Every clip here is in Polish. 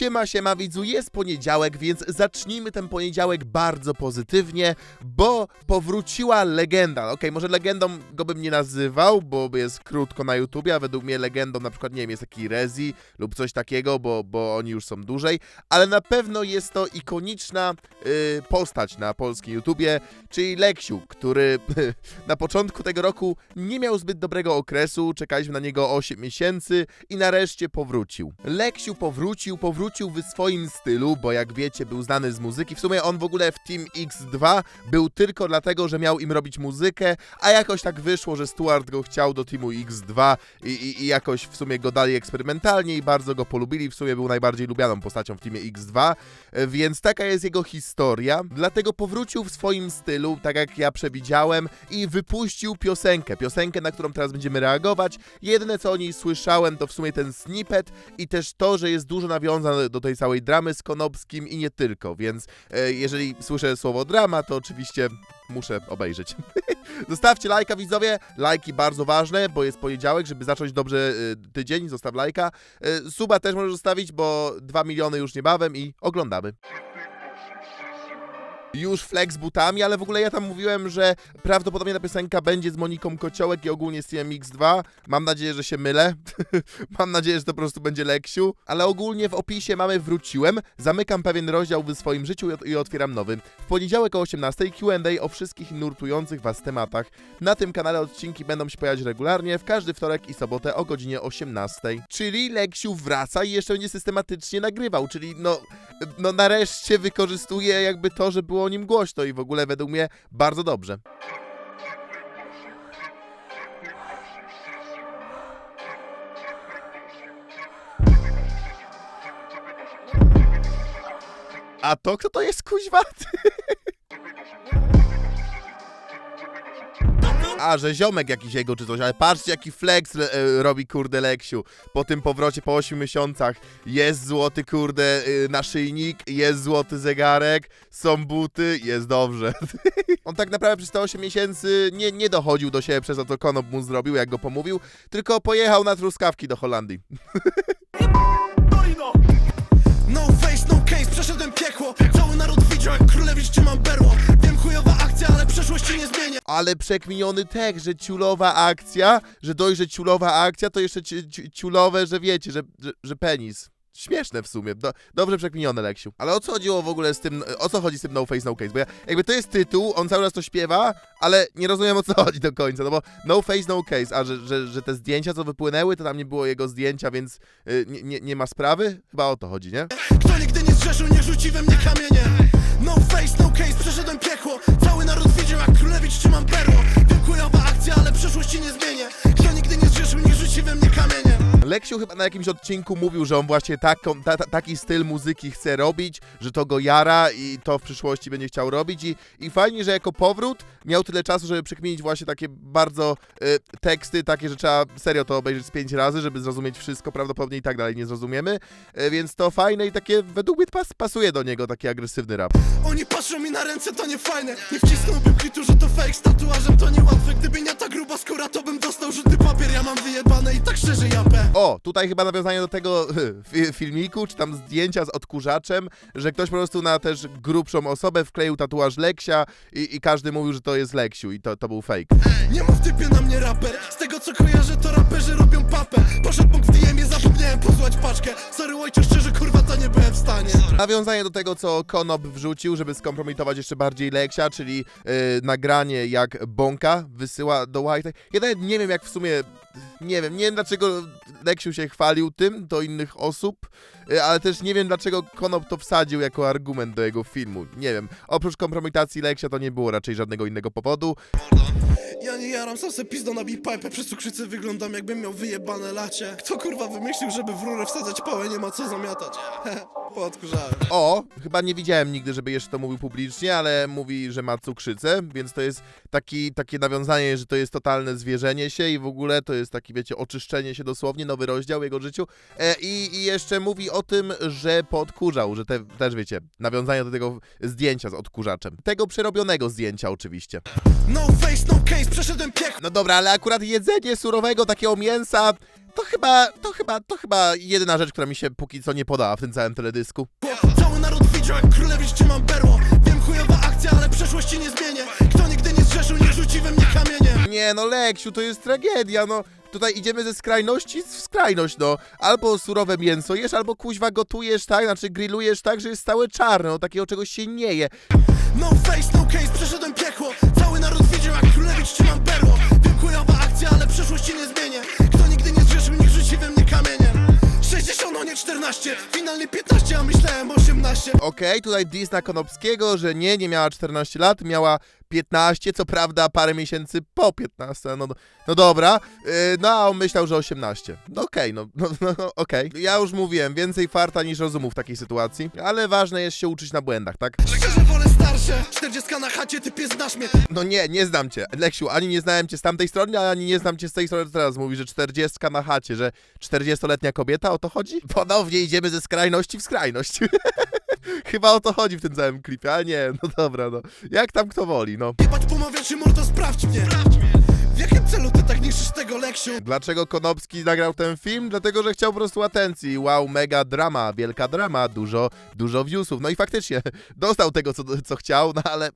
Siema, siema widzu, jest poniedziałek, więc zacznijmy ten poniedziałek bardzo pozytywnie, bo powróciła legenda. Okej, może legendą go bym nie nazywał, bo jest krótko na YouTubie, a według mnie legendą na przykład, nie wiem, jest taki Rezi lub coś takiego, bo, bo oni już są dłużej, ale na pewno jest to ikoniczna y, postać na polskim YouTubie, czyli Leksiu, który na początku tego roku nie miał zbyt dobrego okresu, czekaliśmy na niego 8 miesięcy i nareszcie powrócił. Leksiu powrócił, powrócił w swoim stylu, bo jak wiecie, był znany z muzyki. W sumie on w ogóle w Team X2 był tylko dlatego, że miał im robić muzykę, a jakoś tak wyszło, że Stuart go chciał do Teamu X2 i, i, i jakoś w sumie go dali eksperymentalnie i bardzo go polubili. W sumie był najbardziej lubianą postacią w Teamie X2, e, więc taka jest jego historia. Dlatego powrócił w swoim stylu, tak jak ja przewidziałem, i wypuścił piosenkę. Piosenkę, na którą teraz będziemy reagować. Jedyne co o niej słyszałem, to w sumie ten snippet i też to, że jest dużo nawiązań do tej całej dramy z Konopskim i nie tylko, więc e, jeżeli słyszę słowo drama, to oczywiście muszę obejrzeć. Zostawcie lajka widzowie, lajki bardzo ważne, bo jest poniedziałek, żeby zacząć dobrze e, tydzień, zostaw lajka. E, suba też możesz zostawić, bo 2 miliony już niebawem i oglądamy już flex butami, ale w ogóle ja tam mówiłem, że prawdopodobnie ta piosenka będzie z Moniką Kociołek i ogólnie z TMX2. Mam nadzieję, że się mylę. Mam nadzieję, że to po prostu będzie Leksiu. Ale ogólnie w opisie mamy wróciłem, zamykam pewien rozdział w swoim życiu i, ot- i otwieram nowy. W poniedziałek o 18 Q&A o wszystkich nurtujących Was tematach. Na tym kanale odcinki będą się pojawiać regularnie w każdy wtorek i sobotę o godzinie 18. Czyli Leksiu wraca i jeszcze będzie systematycznie nagrywał, czyli no no nareszcie wykorzystuje jakby to, że było o nim głośno i w ogóle według mnie bardzo dobrze. A to kto to jest kuźwa? A, że ziomek jakiś jego czy coś, ale patrzcie jaki flex le, e, robi kurde Leksiu. Po tym powrocie po 8 miesiącach jest złoty kurde y, naszyjnik, jest złoty zegarek, są buty, jest dobrze. On tak naprawdę przez te 8 miesięcy nie, nie dochodził do siebie przez to, co Konop mu zrobił, jak go pomówił, tylko pojechał na truskawki do Holandii. No face, no case, przeszedłem piekło Cały naród widział jak królewicz trzymam berło Ale przekminiony tekst, że ciulowa akcja, że dość, że ciulowa akcja, to jeszcze ci, ci, ciulowe, że wiecie, że, że, że penis. Śmieszne w sumie, Do, dobrze przekminione, Leksiu. Ale o co chodziło w ogóle z tym, o co chodzi z tym No Face, No Case? Bo ja, jakby to jest tytuł, on cały czas to śpiewa, ale nie rozumiem o co chodzi do końca, no bo No Face, No Case, a że, że, że te zdjęcia, co wypłynęły, to tam nie było jego zdjęcia, więc y, nie, nie, nie ma sprawy? Chyba o to chodzi, nie? Kto nigdy nie zrzeszył, nie rzuci we mnie kamienie No face, no case, przeszedłem piekło Cały naród Leksiu chyba na jakimś odcinku mówił, że on właśnie taką, ta, ta, taki styl muzyki chce robić, że to go jara i to w przyszłości będzie chciał robić. I, i fajnie, że jako powrót miał tyle czasu, żeby przekminić właśnie takie bardzo y, teksty, takie, że trzeba serio to obejrzeć z pięć razy, żeby zrozumieć wszystko, prawdopodobnie i tak dalej nie zrozumiemy, y, więc to fajne i takie według mnie pas, pasuje do niego taki agresywny rap. Oni patrzą mi na ręce, to nie fajne. Nie wcisnąłbym kitu, że to fake Z tatuażem to niełatwe Gdyby nie ta gruba skóra, to bym dostał żółty papier. Ja mam wyjebane i tak szczerze japę. O, tutaj chyba nawiązanie do tego fi- filmiku, czy tam zdjęcia z odkurzaczem, że ktoś po prostu na też grubszą osobę wkleił tatuaż Leksia i, i każdy mówił, że to jest Leksiu i to, to był fake. Nie mów typie na mnie raper. Z tego co kojarzę to raperzy robią papę. Poszedł Bóg w DM-ie, zapomniałem posłać paczkę. Sorry ojcze, szczerze kurwa to nie byłem w stanie. Nawiązanie do tego, co Konop wrzucił, żeby skompromitować jeszcze bardziej Leksia, czyli yy, nagranie jak Bąka wysyła do White. Ja nawet nie wiem jak w sumie, nie wiem, nie wiem dlaczego Leksiu się chwalił tym do innych osób, yy, ale też nie wiem dlaczego Konop to wsadził jako argument do jego filmu. Nie wiem, oprócz kompromitacji Leksia to nie było raczej żadnego innego powodu. Ja nie jaram, sam se pizdo nabij pipę Przez cukrzycę wyglądam jakbym miał wyjebane lacie Kto kurwa wymyślił, żeby w rurę wsadzać pałę Nie ma co zamiatać Podkurzałem O, chyba nie widziałem nigdy, żeby jeszcze to mówił publicznie, ale mówi, że ma cukrzycę, więc to jest taki, takie nawiązanie, że to jest totalne zwierzenie się i w ogóle to jest taki, wiecie, oczyszczenie się dosłownie, nowy rozdział w jego życiu. E, i, I jeszcze mówi o tym, że podkurzał, że te, też, wiecie, nawiązanie do tego zdjęcia z odkurzaczem. Tego przerobionego zdjęcia oczywiście. No face, no case, przeszedłem piekło No dobra, ale akurat jedzenie surowego takiego mięsa To chyba, to chyba, to chyba jedyna rzecz, która mi się póki co nie podała w tym całym teledysku. Cały naród widział jak królewicz trzymam berło Wiem chujowa akcja, ale przeszłości nie zmienię Kto nie nie rzuci we mnie kamieniem. Nie no, Leksiu, to jest tragedia, no. Tutaj idziemy ze skrajności w skrajność, no. Albo surowe mięso jesz, albo kuźwa gotujesz tak, znaczy grillujesz tak, że jest całe czarne, no takiego czegoś się nie je. No face, no case, przeszedłem piekło. Cały naród widział jak królewicz trzymam berło Wiem chujowa akcja, ale przeszłości nie zmienię. Kto nigdy nie zgrzeszył, niech rzuci we mnie kamieniem. 60, no nie 14 Finalnie 15, a myślałem 18 Okej, tutaj Disna Konopskiego, że nie, nie miała 14 lat, miała 15, co prawda parę miesięcy po 15, no, no dobra, yy, no a on myślał, że 18. No okej, no, no, no okej. Ja już mówiłem, więcej farta niż rozumu w takiej sytuacji, ale ważne jest się uczyć na błędach, tak? Wolę starsze 40 na chacie, typie znasz mnie No nie, nie znam cię. Leksiu, ani nie znałem cię z tamtej strony, ani nie znam cię z tej strony, co teraz mówi, że 40 na chacie, że 40-letnia kobieta, o to chodzi? Ponownie idziemy ze skrajności w skrajność. Chyba o to chodzi w tym całym klipie, ale nie, no dobra, no. Jak tam kto woli, no. Jebać pomawia czy mordo, sprawdź mnie W jakim celu ty tak niszczysz tego Leksiu? Dlaczego Konopski nagrał ten film? Dlatego, że chciał po prostu atencji. Wow, mega drama, wielka drama, dużo, dużo viewsów. No i faktycznie, dostał tego, co, co chciał, no ale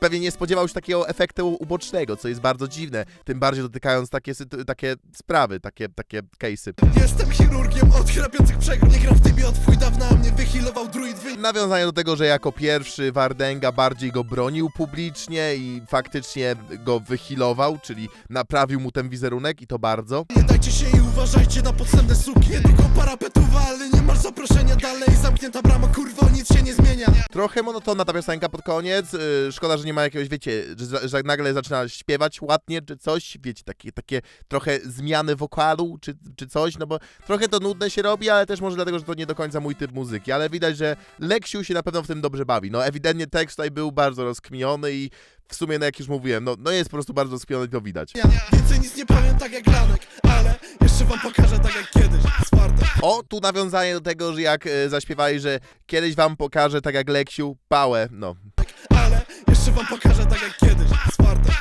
pewnie nie spodziewał się takiego efektu ubocznego, co jest bardzo dziwne. Tym bardziej dotykając takie, takie sprawy, takie, takie case'y. Jestem chirurgiem od chrapiących przegr Nie gram w tybie od twój dawna mnie wyhealował druid wy... Nawiązanie do tego, że jako pierwszy Wardenga bardziej go bronił publicznie i faktycznie go wyhealował, czyli naprawił mu ten wizerunek i to bardzo. Nie dajcie się i uważajcie na podstępne suki Niedługo parapetuwa, ale nie masz zaproszenia dalej Zamknięta brama, kurwo, nic się nie zmienia Trochę monotonna ta piosenka pod koniec. Yy, szkoda, że nie ma jakiegoś, wiecie, że, za- że nagle zaczyna śpiewać ładnie czy coś. Wiecie, takie, takie trochę zmiany wokalu czy, czy coś, no bo trochę to nudne się robi, ale też może dlatego, że to nie do końca mój typ muzyki. Ale widać, że Leksiu się na pewno w tym dobrze bawi. No ewidentnie tekst tutaj był bardzo rozkminiony i w sumie, no jak już mówiłem, no, no jest po prostu bardzo rozkminiony, to widać. Więcej nic nie powiem tak jak Lanek Ale jeszcze wam pokażę tak jak kiedyś Sparta O, tu nawiązanie do tego, że jak e, zaśpiewali, że kiedyś wam pokażę, tak jak Leksiu, pałę, no. Ale jeszcze wam pokażę tak jak kiedyś Sparta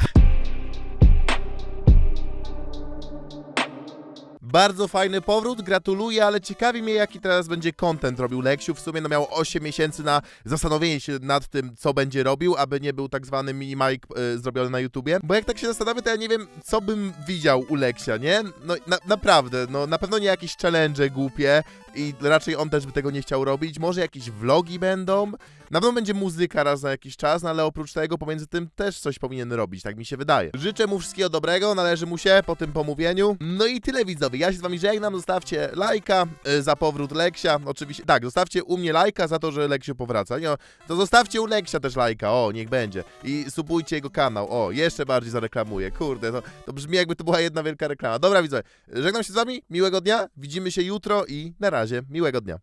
Bardzo fajny powrót, gratuluję, ale ciekawi mnie, jaki teraz będzie content robił Leksiu. W sumie no miał 8 miesięcy na zastanowienie się nad tym, co będzie robił, aby nie był tak zwany mini-mic y, zrobiony na YouTubie. Bo jak tak się zastanawiam, to ja nie wiem, co bym widział u Leksia, nie? No na, naprawdę, no na pewno nie jakieś challenge głupie i raczej on też by tego nie chciał robić. Może jakieś vlogi będą. Na pewno będzie muzyka raz na jakiś czas, no ale oprócz tego pomiędzy tym też coś powinien robić, tak mi się wydaje. Życzę mu wszystkiego dobrego, należy mu się po tym pomówieniu. No i tyle widzowie, ja się z wami żegnam, zostawcie lajka y, za powrót Leksia, oczywiście, tak, zostawcie u mnie lajka za to, że Leksiu powraca, nie, to zostawcie u Leksia też lajka, o, niech będzie. I subujcie jego kanał, o, jeszcze bardziej zareklamuję, kurde, to, to brzmi jakby to była jedna wielka reklama. Dobra widzowie, żegnam się z wami, miłego dnia, widzimy się jutro i na razie, miłego dnia.